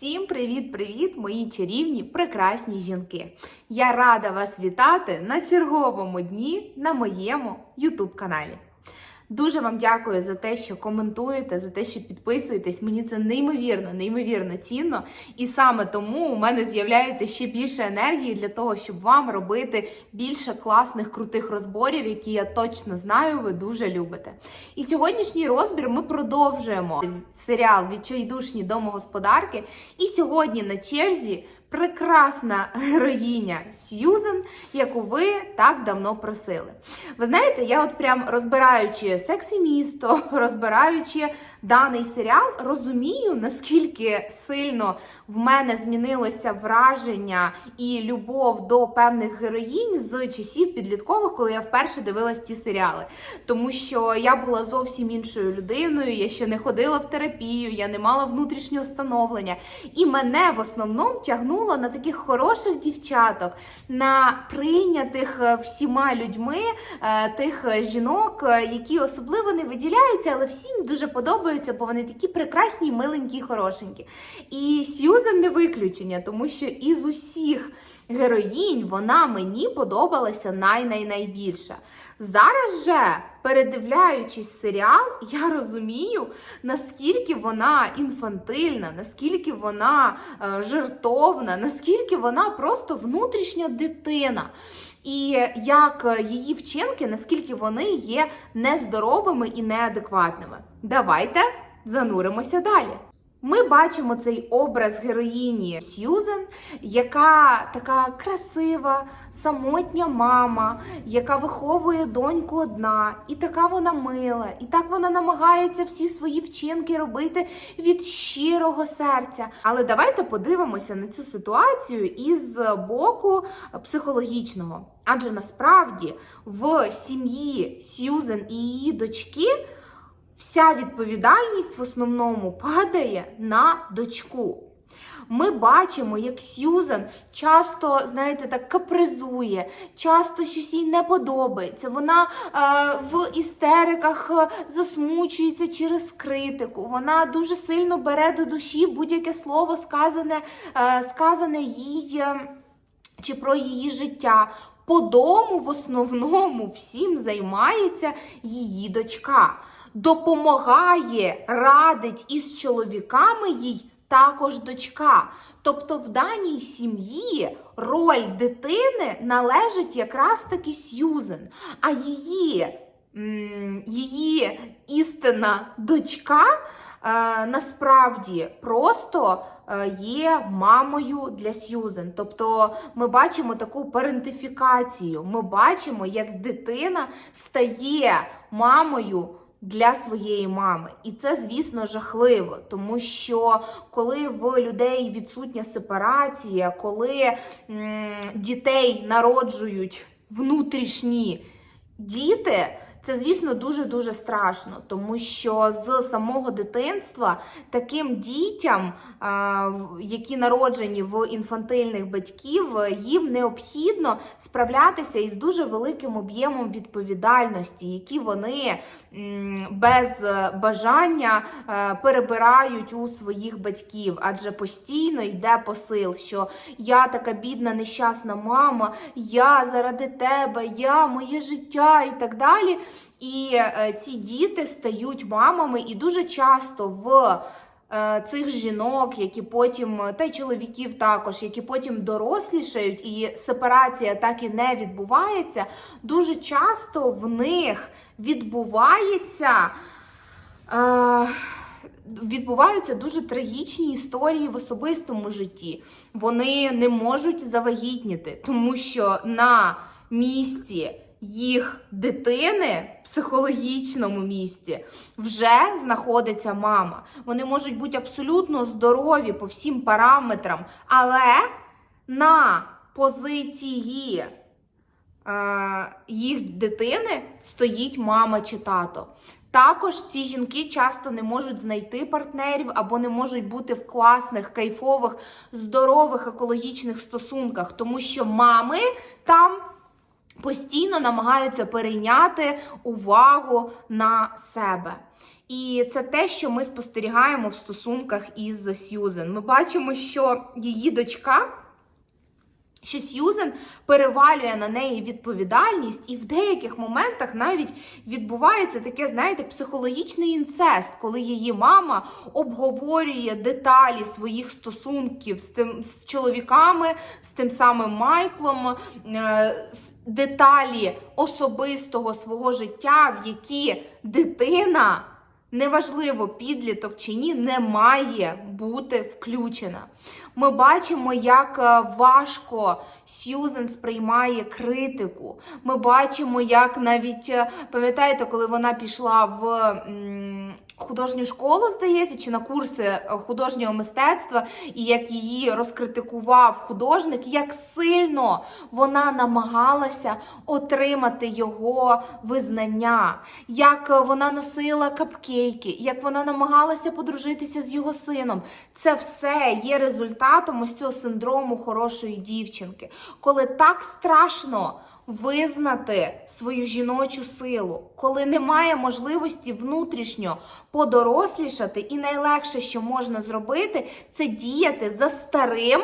Всім привіт-привіт, мої чарівні, прекрасні жінки! Я рада вас вітати на черговому дні на моєму YouTube каналі. Дуже вам дякую за те, що коментуєте, за те, що підписуєтесь. Мені це неймовірно, неймовірно цінно. І саме тому у мене з'являється ще більше енергії для того, щоб вам робити більше класних крутих розборів, які я точно знаю, ви дуже любите. І сьогоднішній розбір ми продовжуємо серіал Відчайдушні домогосподарки. І сьогодні на черзі прекрасна героїня Сьюзен, яку ви так давно просили. Ви знаєте, я от прям розбираючи сексі місто, розбираючи даний серіал, розумію, наскільки сильно в мене змінилося враження і любов до певних героїнь з часів підліткових, коли я вперше дивилась ці серіали. Тому що я була зовсім іншою людиною, я ще не ходила в терапію, я не мала внутрішнього становлення. І мене в основному тягнуло на таких хороших дівчаток, на прийнятих е, всіма людьми е, тих е, жінок, які особливо не виділяються, але всім дуже подобаються, бо вони такі прекрасні, миленькі, хорошенькі. І Сьюзен не виключення, тому що із усіх героїнь вона мені подобалася най-най-найбільше. Зараз же, передивляючись серіал, я розумію, наскільки вона інфантильна, наскільки вона е, жертовна, наскільки вона просто внутрішня дитина. І як її вчинки, наскільки вони є нездоровими і неадекватними. Давайте зануримося далі. Ми бачимо цей образ героїні Сьюзен, яка така красива, самотня мама, яка виховує доньку одна, і така вона мила, і так вона намагається всі свої вчинки робити від щирого серця. Але давайте подивимося на цю ситуацію із боку психологічного. Адже насправді в сім'ї Сьюзен і її дочки вся відповідальність в основному падає на дочку. Ми бачимо, як Сьюзан часто, знаєте, так капризує, часто щось їй не подобається. Вона е, в істериках е, засмучується через критику. Вона дуже сильно бере до душі будь-яке слово, сказане, е, сказане їй е, чи про її життя. По дому в основному всім займається її дочка допомагає, радить із чоловіками їй також дочка. Тобто в даній сім'ї роль дитини належить якраз таки Сьюзен, а її, її істинна дочка. Е, насправді просто е, є мамою для Сьюзен. Тобто ми бачимо таку парентифікацію. Ми бачимо, як дитина стає мамою для своєї мами. І це, звісно, жахливо, тому що коли в людей відсутня сепарація, коли м, дітей народжують внутрішні діти. Це, звісно, дуже-дуже страшно, тому що з самого дитинства таким дітям, які народжені в інфантильних батьків, їм необхідно справлятися із дуже великим об'ємом відповідальності, які вони без бажання перебирають у своїх батьків, адже постійно йде посил, що я така бідна, нещасна мама, я заради тебе, я моє життя і так далі. І е, ці діти стають мамами, і дуже часто в е, цих жінок, які потім, та й чоловіків також, які потім дорослішають, і сепарація так і не відбувається, дуже часто в них відбувається. Е, Відбуваються дуже трагічні історії в особистому житті. Вони не можуть завагітніти, тому що на місці їх дитини в психологічному місці вже знаходиться мама. Вони можуть бути абсолютно здорові по всім параметрам, але на позиції е, їх дитини стоїть мама чи тато. Також ці жінки часто не можуть знайти партнерів або не можуть бути в класних, кайфових, здорових екологічних стосунках, тому що мами там постійно намагаються перейняти увагу на себе. І це те, що ми спостерігаємо в стосунках із Сьюзен. Ми бачимо, що її дочка що Сьюзен перевалює на неї відповідальність, і в деяких моментах навіть відбувається таке, знаєте, психологічний інцест, коли її мама обговорює деталі своїх стосунків з тим з чоловіками, з тим самим Майклом, е, деталі особистого свого життя, в які дитина. Неважливо, підліток чи ні, не має бути включена. Ми бачимо, як е, важко Сьюзен сприймає критику. Ми бачимо, як навіть е, пам'ятаєте, коли вона пішла в художню школу, здається, чи на курси е, художнього мистецтва, і як її розкритикував художник, як сильно вона намагалася отримати його визнання, як е, вона носила капкейки, як вона намагалася подружитися з його сином. Це все є результатом ось цього синдрому хорошої дівчинки, коли так страшно. Визнати свою жіночу силу, коли немає можливості внутрішньо подорослішати, і найлегше, що можна зробити, це діяти за старим,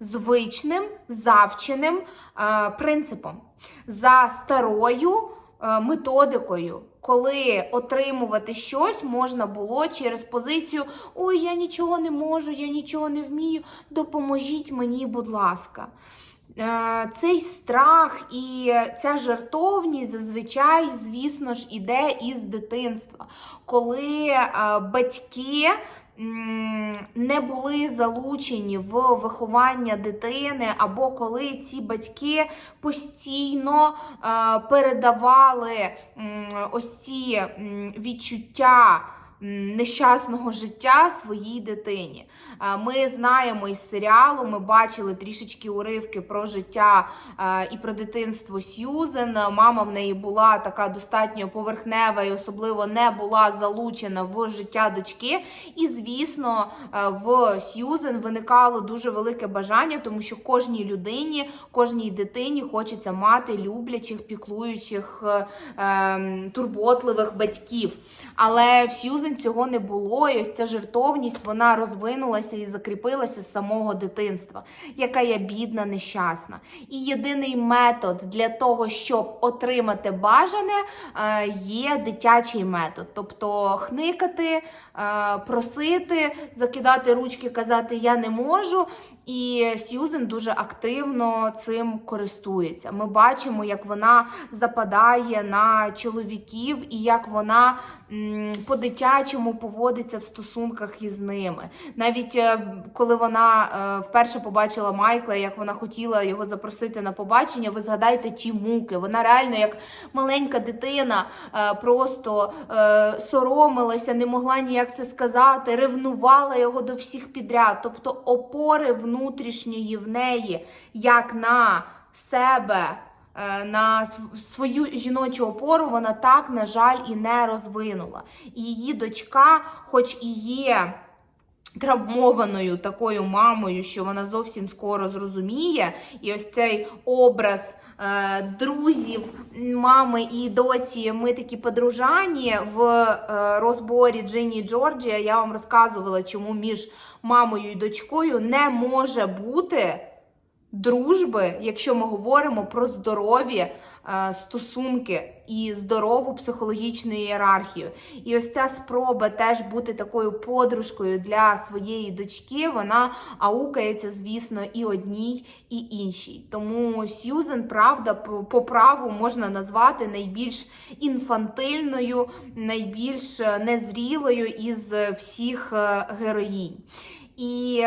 звичним, завченим е, принципом, за старою е, методикою. Коли отримувати щось можна було через позицію Ой, я нічого не можу, я нічого не вмію, допоможіть мені, будь ласка. Е, Цей страх і ця жертовність зазвичай, звісно ж, іде із дитинства, коли е, батьки не були залучені в виховання дитини, або коли ці батьки постійно е, передавали ось ці відчуття. Нещасного життя своїй дитині. Е, Ми знаємо із серіалу, ми бачили трішечки уривки про життя е, і про дитинство Сьюзен. Мама в неї була така достатньо поверхнева і особливо не була залучена в життя дочки. І, звісно, е, в Сьюзен виникало дуже велике бажання, тому що кожній людині, кожній дитині хочеться мати люблячих, піклуючих, ем, турботливих батьків. Але в Сьюзен цього не було, і ось ця жертовність вона розвинулася і закріпилася з самого дитинства, яка є бідна, нещасна. І єдиний метод для того, щоб отримати бажане, е, є дитячий метод. Тобто хникати, е, просити, закидати ручки, казати Я не можу. І Сьюзен дуже активно цим користується. Ми бачимо, як вона западає на чоловіків і як вона по-дитячому поводиться в стосунках із ними. Навіть е, коли вона е, вперше побачила Майкла, як вона хотіла його запросити на побачення, ви згадайте ті муки. Вона реально, як маленька дитина, е, просто соромилася, не могла ніяк це сказати, ревнувала його до всіх підряд. Тобто опори внутрішньої в неї, як на себе. е, На свою жіночу опору вона так, на жаль, і не розвинула. І її дочка, хоч і є травмованою такою мамою, що вона зовсім скоро зрозуміє, і ось цей образ е, друзів, мами і доці, ми такі подружані в е, розборі Джині Джорджія. Я вам розказувала, чому між мамою і дочкою не може бути дружби, якщо ми говоримо про здорові е, стосунки і здорову психологічну ієрархію. І ось ця спроба теж бути такою подружкою для своєї дочки, вона аукається, звісно, і одній, і іншій. Тому Сьюзен, правда, по праву можна назвати найбільш інфантильною, найбільш е, незрілою із всіх е, героїнь. І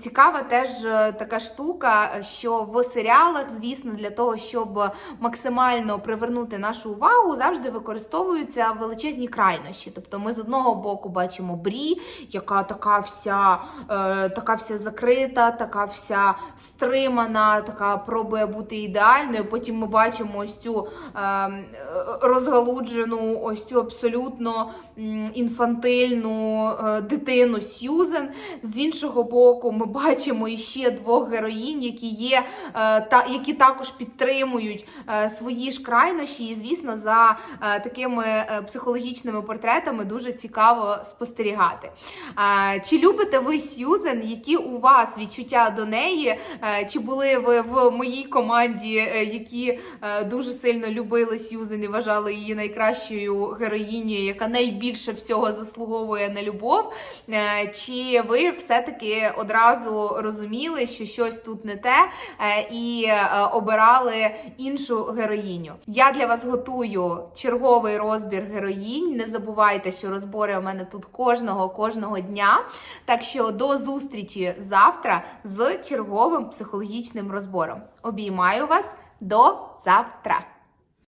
цікава теж е, така штука, що в серіалах, звісно, для того, щоб максимально привернути нашу увагу, завжди використовуються величезні крайнощі. Тобто, ми з одного боку бачимо Брі, яка така вся, е, така вся закрита, така вся стримана, така пробує бути ідеальною. Потім ми бачимо ось цю е, розгалуджену, ось цю абсолютно інфантильну е, дитину Сьюзен. З іншого боку, ми бачимо іще двох героїнь, які є е, та які також підтримують е, свої ж крайнощі. І звісно, за е, такими психологічними портретами дуже цікаво спостерігати. Чи любите ви Сьюзен? Які у вас відчуття до неї? Чи були ви в моїй команді, які дуже сильно любили Сьюзен і вважали її найкращою героїнею, яка найбільше всього заслуговує на любов? Чи ви все-таки одразу розуміли, що щось тут не те, е, і е, обирали іншу героїню? Я для вас готую черговий розбір героїнь. Не забувайте, що розбори у мене тут кожного кожного дня. Так що до зустрічі завтра з черговим психологічним розбором. Обіймаю вас до завтра!